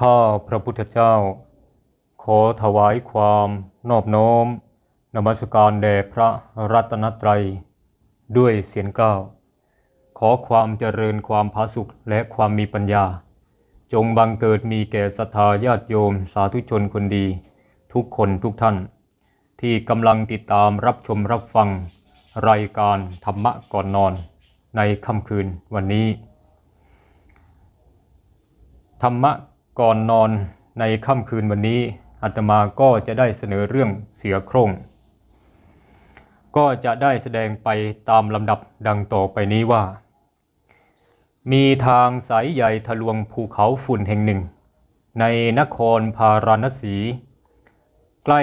ข้าพระพุทธเจ้า ขอถวายความนอบน้อมนมัสการแด่พระรัตนตรัย ด้วยเสียงกล้าว ขอความเจริญความผาสุขและความมีปัญญา จงบังเกิดมีแก่ศรัทธาญาติโยมสาธุชนคนดี ทุกคนทุกท่าน ที่กำลังติดตามรับชมรับฟัง รายการธรรมะก่อนนอน ในค่ำคืนวันนี้ ธรรมะ ก่อนนอนในค่ำคืนวันนี้อาตมาก็จะได้เสนอเรื่องเสือโคร่ง ก็จะได้แสดงไปตามลำดับดังต่อไปนี้ว่า มีทางสายใหญ่ทะลวงภูเขาฝุ่นแห่งหนึ่ง ในนครพาราณสี ใกล้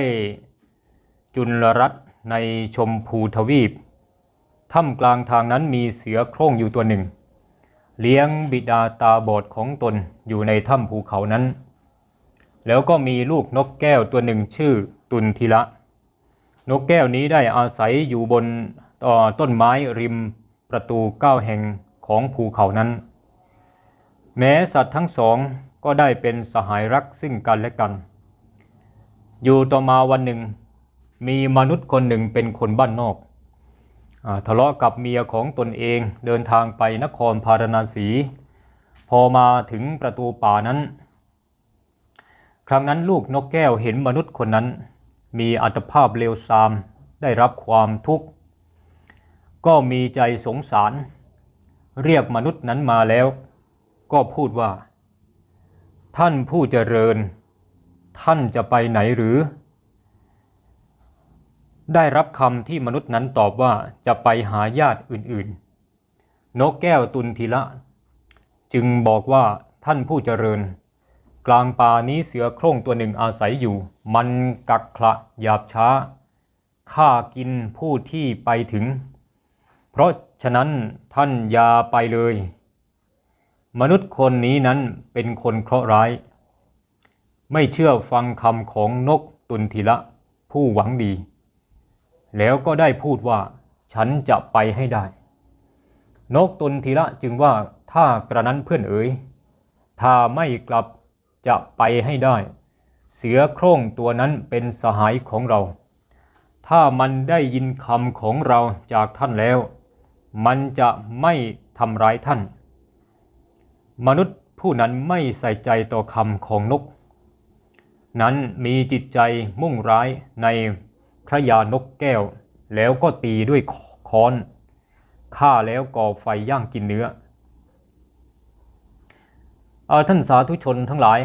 จุลรัตในชมพูทวีป ถ้ำกลางทางนั้นมีเสือโคร่งอยู่ตัวหนึ่ง เลี้ยงบิดาตาบอดของตนอยู่ในถ้ำภูเขานั้น แล้วก็มีลูกนกแก้วตัวหนึ่งชื่อตุนทิละ นกแก้วนี้ได้อาศัยอยู่บนต่อต้นไม้ริมประตูเก้าแห่งของภูเขานั้น แม้สัตว์ทั้งสองก็ได้เป็นสหายรักซึ่งกันและกัน อยู่ต่อมาวันหนึ่ง มีมนุษย์คนหนึ่งเป็นคนบ้านนอก ทะเลาะกับเมียของตนเองเดินทางไปนครพาราณสี พอมาถึงประตูป่านั้น ครั้งนั้นลูกนกแก้วเห็นมนุษย์คนนั้น มีอัตภาพเลวทรามได้รับความทุกข์ ก็มีใจสงสาร เรียกมนุษย์นั้นมาแล้ว ก็พูดว่า ท่านผู้เจริญ ท่านจะไปไหนหรือ ได้รับคำที่มนุษย์นั้นตอบว่าจะไปหาญาติอื่นๆ นกแก้วตุนทีละ จึงบอกว่าท่านผู้เจริญ กลางป่านี้เสือโคร่งตัวหนึ่งอาศัยอยู่ มันกักขระหยาบช้าฆ่ากินผู้ที่ไปถึง เพราะฉะนั้นท่านอย่าไปเลย มนุษย์คนนี้นั้นเป็นคนเคราะห์ร้าย ไม่เชื่อฟังคำของนกตุนทีละ ผู้หวังดี แล้วก็ได้พูดว่า ฉันจะไปให้ได้ นกตุนทีละจึงว่าถ้ากระนั้นเพื่อนเอ๋ยถ้าไม่กลับจะไปให้ได้ เสือโคร่งตัวนั้นเป็นสหายของเรา ถ้ามันได้ยินคำของเราจากท่านแล้ว มันจะไม่ทำร้ายท่าน มนุษย์ผู้นั้นไม่ใส่ใจต่อคำของนก นั้นมีจิตใจมุ่งร้ายใน พระยานกแก้ว แล้วก็ตีด้วยค้อนฆ่าแล้วก่อไฟย่างกินเนื้ออท่านสาธุชนทั้งหลาย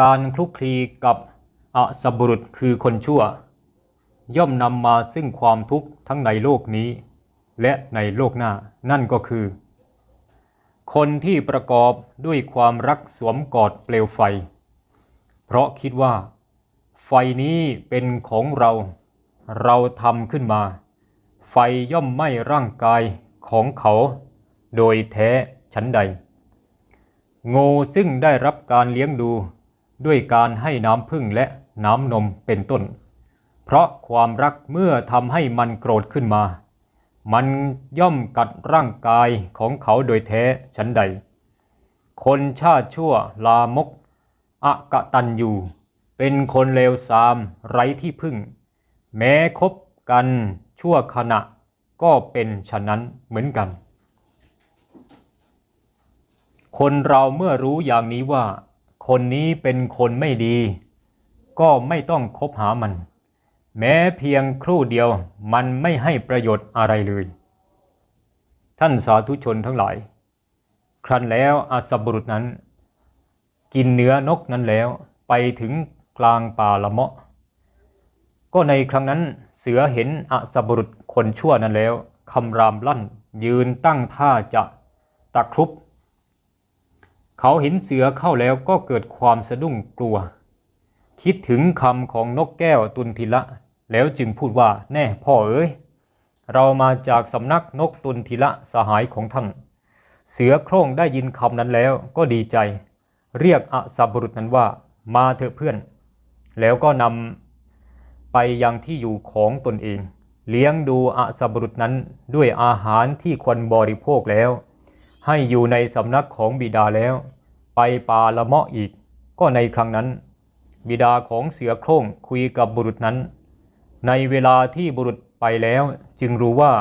การคลุกคลีกับอสบุรุษคือคนชั่ว ย่อมนำมาซึ่งความทุกข์ทั้งในโลกนี้ และในโลกหน้านั่นก็คือ คนที่ประกอบด้วยความรักสวมกอดเปลวไฟ เพราะคิดว่า นี้เป็นของเรา เราทำขึ้นมา ไฟย่อมไหม้ร่างกายของเขา โดยแท้ชั้นใด โง่ซึ่งได้รับการเลี้ยงดูด้วยการให้น้ำพึ่งและน้ำนมเป็นต้น เพราะความรักเมื่อทำให้มันโกรธขึ้นมา มันย่อมกัดร่างกายของเขาโดยแท้ชั้นใด คนชาติชั่วลามก อกตันอยู่ เป็นคนเลวทรามไร้ที่พึ่ง แม้คบกันชั่วขณะก็เป็นฉะนั้นเหมือนกัน คนเราเมื่อรู้อย่างนี้ว่า คนนี้เป็นคนไม่ดี ก็ไม่ต้องคบหามัน แม้เพียงครู่เดียวมันไม่ให้ประโยชน์อะไรเลย ท่านสาธุชนทั้งหลาย ครั้นแล้วอาสบุรุษนั้น กินเนื้อนกนั้นแล้วไปถึง กลางป่าละเมาะ ก็ในครั้งนั้นเสือเห็นอสบุรุษคนชั่วนั้นแล้วคำรามลั่นยืนตั้งท่าจะตะครุบ เขาเห็นเสือเข้าแล้วก็เกิดความสะดุ้งกลัว คิดถึงคำของนกแก้วตุนทิละ แล้วจึงพูดว่าแน่พ่อเอ๋ยเรามาจากสำนักนกตุนทิละสหายของท่าน เสือโคร่งได้ยินคำนั้นแล้วก็ดีใจ เรียกอสบุรุษนั้นว่ามาเถอะเพื่อน แล้วก็นำไปยังที่อยู่ของตนเอง เลี้ยงดูอสบรุษนั้นด้วยอาหารที่ควรบริโภคแล้ว ให้อยู่ในสำนักของบิดาแล้ว ไปป่าละเมาะอีก ก็ในครั้งนั้น บิดาของเสือโคร่งคุยกับบุรุษนั้น ในเวลาที่บุรุษไปแล้วจึงรู้ว่า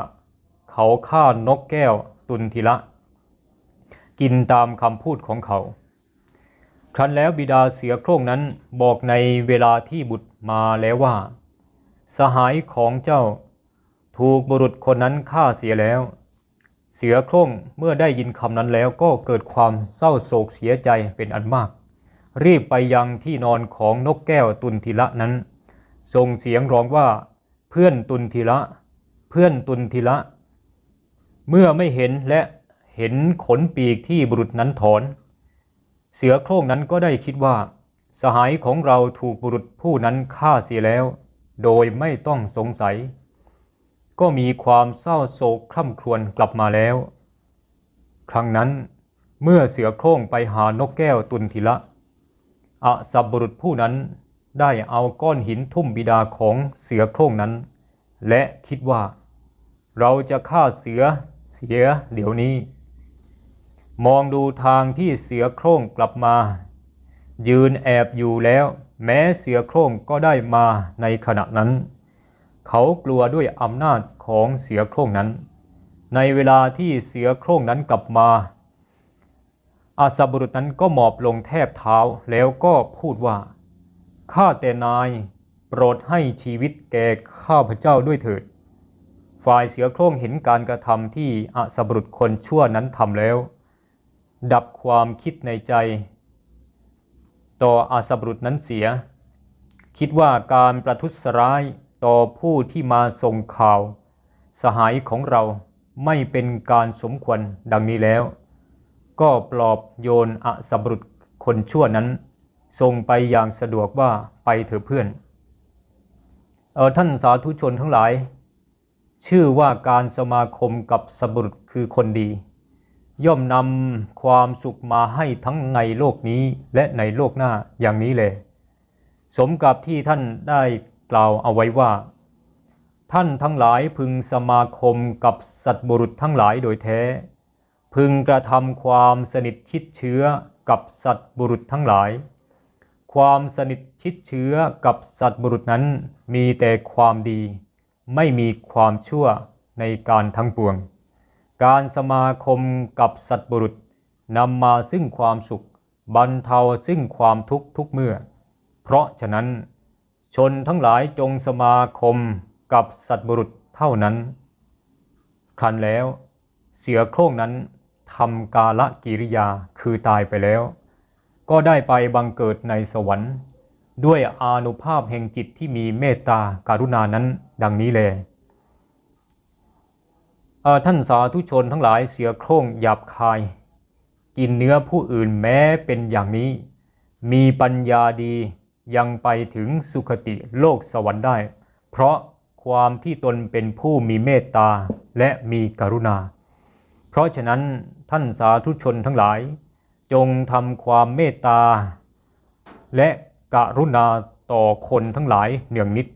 เขาฆ่านกแก้วตุนทิละ กินตามคำพูดของเขา ครั้นแล้วบิดาเสือโคร่งนั้นบอกในเวลาที่บุตรมาแล้วว่า สหายของเจ้า ถูกบุรุษคนนั้นฆ่าเสียแล้ว เสือโคร่งเมื่อได้ยินคำนั้นแล้วก็เกิดความเศร้าโศกเสียใจเป็นอันมาก รีบไปยังที่นอนของนกแก้วตุนทิละนั้นส่งเสียงร้องว่า เพื่อนตุนทิละ เพื่อนตุนทิละ เมื่อไม่เห็นและเห็นขนปีกที่บุรุษนั้นถอน เสือโคร่งนั้นก็ได้คิดว่า สหายของเราถูกบุรุษผู้นั้นฆ่าเสียแล้ว โดยไม่ต้องสงสัย ก็มีความเศร้าโศกคร่ำครวญกลับมาแล้ว ครั้งนั้นเมื่อเสือโคร่งไปหานกแก้วตุนทิละอสับบุรุษผู้นั้นได้เอาก้อนหินทุ่มบิดาของเสือโคร่งนั้น และคิดว่า เราจะฆ่าเสือเสียเดี๋ยวนี้ มองดูทางที่เสือโคร่งกลับมา ยืนแอบอยู่แล้ว แม้เสือโคร่งก็ได้มาในขณะนั้น เขากลัวด้วยอำนาจของเสือโคร่งนั้น ในเวลาที่เสือโคร่งนั้นกลับมา อาสาบุรุษนั้นก็หมอบลงแทบเท้าแล้วก็พูดว่าข้าแต่นายโปรดให้ชีวิตแก่ข้าพเจ้าด้วยเถิด ฝ่ายเสือโคร่งเห็นการกระทำที่อาสาบุรุษคนชั่วนั้นทำแล้ว ดับความคิดในใจ ต่ออาสบรุษนั้นเสีย คิดว่าการประทุษร้ายต่อผู้ที่มาส่งข่าว สหายของเราไม่เป็นการสมควรดังนี้แล้ว ก็ปลอบโยนอาสบรุษคนชั่วนั้นส่งไปอย่างสะดวกว่าไปเถอะเพื่อนเออท่านสาธุชนทั้งหลาย ชื่อว่าการสมาคมกับสบรุษคือคนดี ย่อมนำความสุขมาให้ทั้งในโลกนี้และในโลกหน้าอย่างนี้เลย สมกับที่ท่านได้กล่าวเอาไว้ว่า ท่านทั้งหลายพึงสมาคมกับสัตว์บุรุษทั้งหลายโดยแท้ พึงกระทำความสนิทชิดเชื้อกับสัตว์บุรุษทั้งหลาย ความสนิทชิดเชื้อกับสัตว์บุรุษนั้นมีแต่ความดี ไม่มีความชั่วในการทั้งปวง การสมาคมกับสัตว์บุรุษนำมาซึ่งความสุขบรรเทาซึ่งความทุกข์ทุกเมื่อ เพราะฉะนั้น ชนทั้งหลายจงสมาคมกับสัตว์บุรุษเท่านั้น ครั้นแล้ว เสือโคร่งนั้นทำกาละกิริยาคือตายไปแล้ว ก็ได้ไปบังเกิดในสวรรค์ ด้วยอานุภาพแห่งจิตที่มีเมตตาการุณานั้นดังนี้เลย ท่านสาธุชนทั้งหลายเสือโคร่งหยาบคาย กินเนื้อผู้อื่นแม้เป็นอย่างนี้ มีปัญญาดียังไปถึงสุคติโลกสวรรค์ได้ เพราะความที่ตนเป็นผู้มีเมตตาและมีกรุณา เพราะฉะนั้นท่านสาธุชนทั้งหลาย จงทำความเมตตา และกรุณาต่อคนทั้งหลายเนืองนิด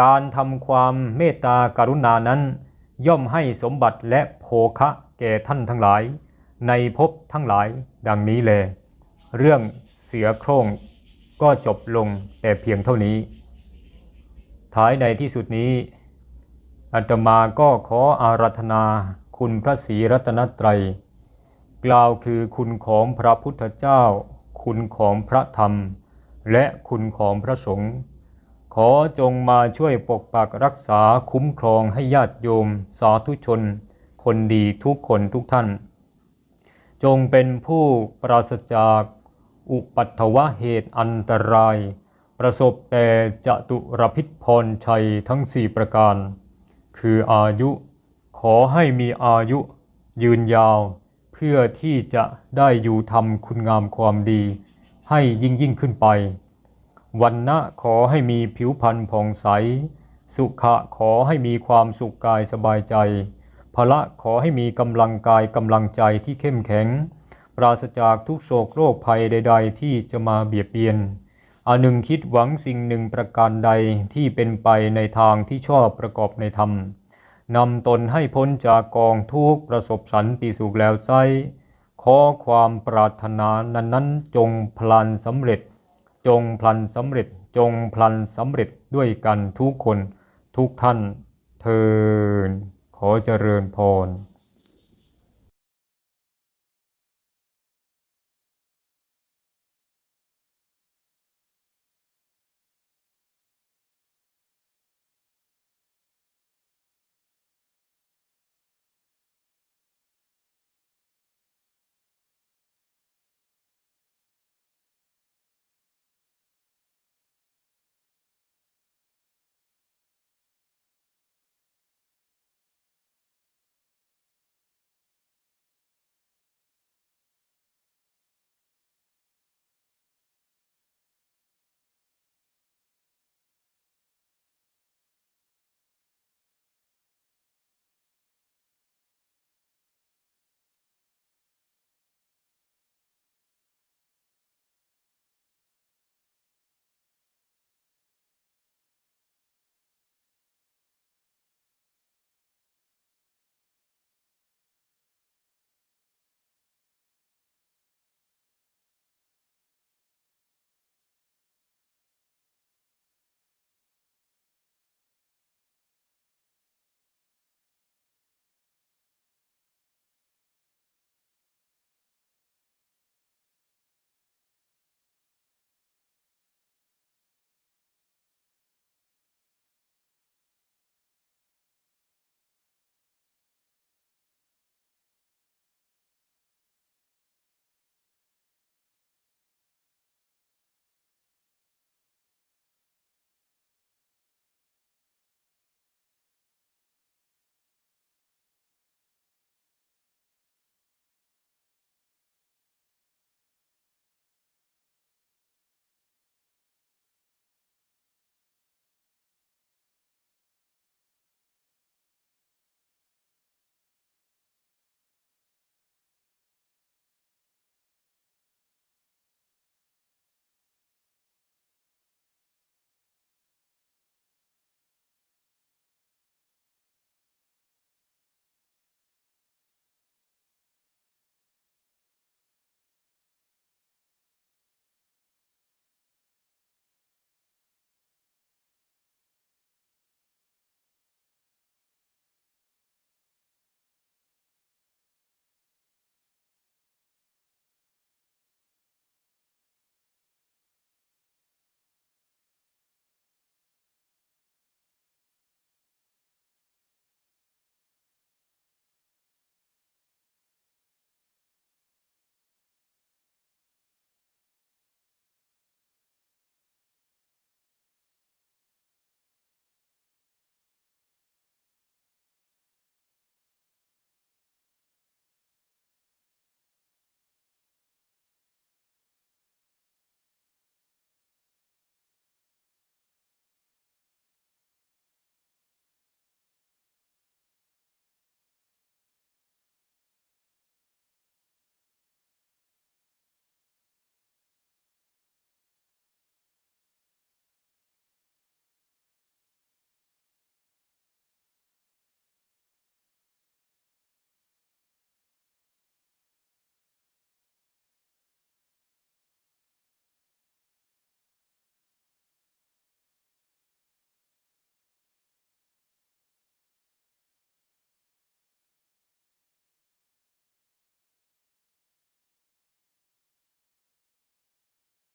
การทำความเมตตากรุณานั้น ย่อมให้สมบัติและโภคะแก่ท่านทั้งหลาย ในภพทั้งหลายดังนี้แล เรื่องเสือโคร่งก็จบลงแต่เพียงเท่านี้ ท้ายในที่สุดนี้อาตมาก็ขออารัธนาคุณพระศรีรัตนตรัย กล่าวคือคุณของพระพุทธเจ้า คุณของพระธรรม และคุณของพระสงฆ์ ขอจงมาช่วยปกปักรักษาคุ้มครองให้ญาติโยม สาธุชน คนดีทุกคนทุกท่าน จงเป็นผู้ปราศจากอุปัตถวะเหตุอันตราย ประสบแต่จตุรพิษพรชัยทั้งสี่ประการ คืออายุขอให้มีอายุยืนยาว เพื่อที่จะได้อยู่ทำคุณงามความดี ให้ยิ่งยิ่งขึ้นไป วันนะขอให้มีผิวพรรณผ่องใส สุขะขอให้มีความสุขกายสบายใจ พละขอให้มีกำลังกายกำลังใจที่เข้มแข็ง ปราศจากทุกโศกโรคภัยใด ๆ ที่จะมาเบียดเบียนอันหนึ่งคิดหวังสิ่งหนึ่งประการใดที่เป็นไปในทางที่ชอบประกอบในธรรมนำตนให้พ้นจากกองทุกประสบสันติสุขแล้วไซขอความปรารถนานั้นนั้นจงพลันสำเร็จ จงพลันสำเร็จจงพลันสำเร็จด้วยกันทุกคนทุกท่านเทินขอเจริญพร